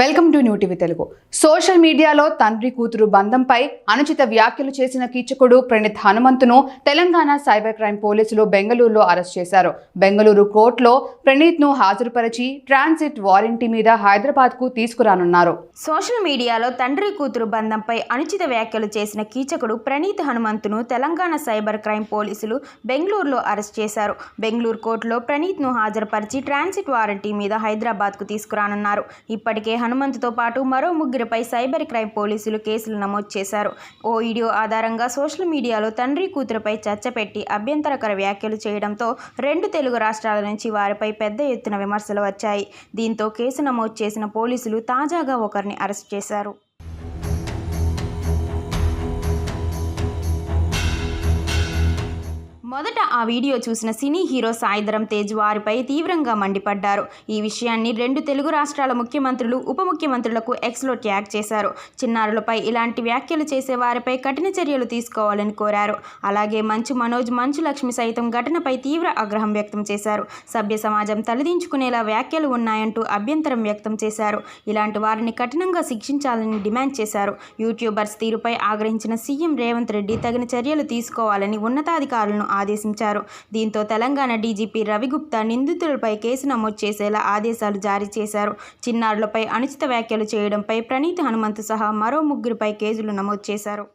Welcome to new TV Telugu. Social మీడియాలో తండ్రి కూతురు బంధంపై అనుచిత వ్యాఖ్యలు చేసిన కీచకుడు ప్రణీత్ హనుమంతును తెలంగాణ సైబర్ క్రైమ్ పోలీసులు బెంగళూరులో అరెస్ట్ చేశారు. బెంగళూరు కోర్టులో ప్రణీత్ను హాజరుపరిచి ట్రాన్సిట్ వారంటీ మీద హైదరాబాద్కు తీసుకురానున్నారు. సోషల్ మీడియాలో తండ్రి కూతురు బంధంపై అనుచిత వ్యాఖ్యలు చేసిన కీచకుడు ప్రణీత్ హనుమంతును తెలంగాణ సైబర్ క్రైమ్ పోలీసులు బెంగళూరులో అరెస్ట్ చేశారు. బెంగళూరు కోర్టులో ప్రణీత్ను హాజరుపరిచి ట్రాన్సిట్ వారంటీ మీద హైదరాబాద్కు తీసుకురానున్నారు. ఇప్పటికే హనుమంతుతో పాటు మరో ముగ్గురిపై సైబర్ క్రైమ్ పోలీసులు కేసులు నమోదు చేశారు. ఓ వీడియో ఆధారంగా సోషల్ మీడియాలో తండ్రి కూతురుపై చర్చ పెట్టి అభ్యంతరకర వ్యాఖ్యలు చేయడంతో రెండు తెలుగు రాష్ట్రాల నుంచి వారిపై పెద్ద ఎత్తున విమర్శలు వచ్చాయి. దీంతో కేసు నమోదు చేసిన పోలీసులు తాజాగా ఒకరిని అరెస్ట్ చేశారు. మొదట ఆ వీడియో చూసిన సినీ హీరో సాయిధరం తేజ్ వారిపై తీవ్రంగా మండిపడ్డారు. ఈ విషయాన్ని రెండు తెలుగు రాష్ట్రాల ముఖ్యమంత్రులు ఉప ముఖ్యమంత్రులకు ఎక్స్లో ట్యాగ్ చేశారు. చిన్నారులపై ఇలాంటి వ్యాఖ్యలు చేసే వారిపై కఠిన చర్యలు తీసుకోవాలని కోరారు. అలాగే మంచు మనోజ్ మంచు లక్ష్మి సైతం ఘటనపై తీవ్ర ఆగ్రహం వ్యక్తం చేశారు. సభ్య సమాజం తలదించుకునేలా వ్యాఖ్యలు ఉన్నాయంటూ అభ్యంతరం వ్యక్తం చేశారు. ఇలాంటి వారిని కఠినంగా శిక్షించాలని డిమాండ్ చేశారు. యూట్యూబర్స్ తీరుపై ఆగ్రహించిన సీఎం రేవంత్ రెడ్డి తగిన చర్యలు తీసుకోవాలని ఉన్నతాధికారులను ఆదేశించారు. దీంతో తెలంగాణ డీజీపీ రవిగుప్తా నిందితులపై కేసు నమోదు చేసేలా ఆదేశాలు జారీ చేశారు. చిన్నారులపై అనుచిత వ్యాఖ్యలు చేయడంపై ప్రణీత్ హనుమంతు సహా మరో ముగ్గురిపై కేసులు నమోదు చేశారు.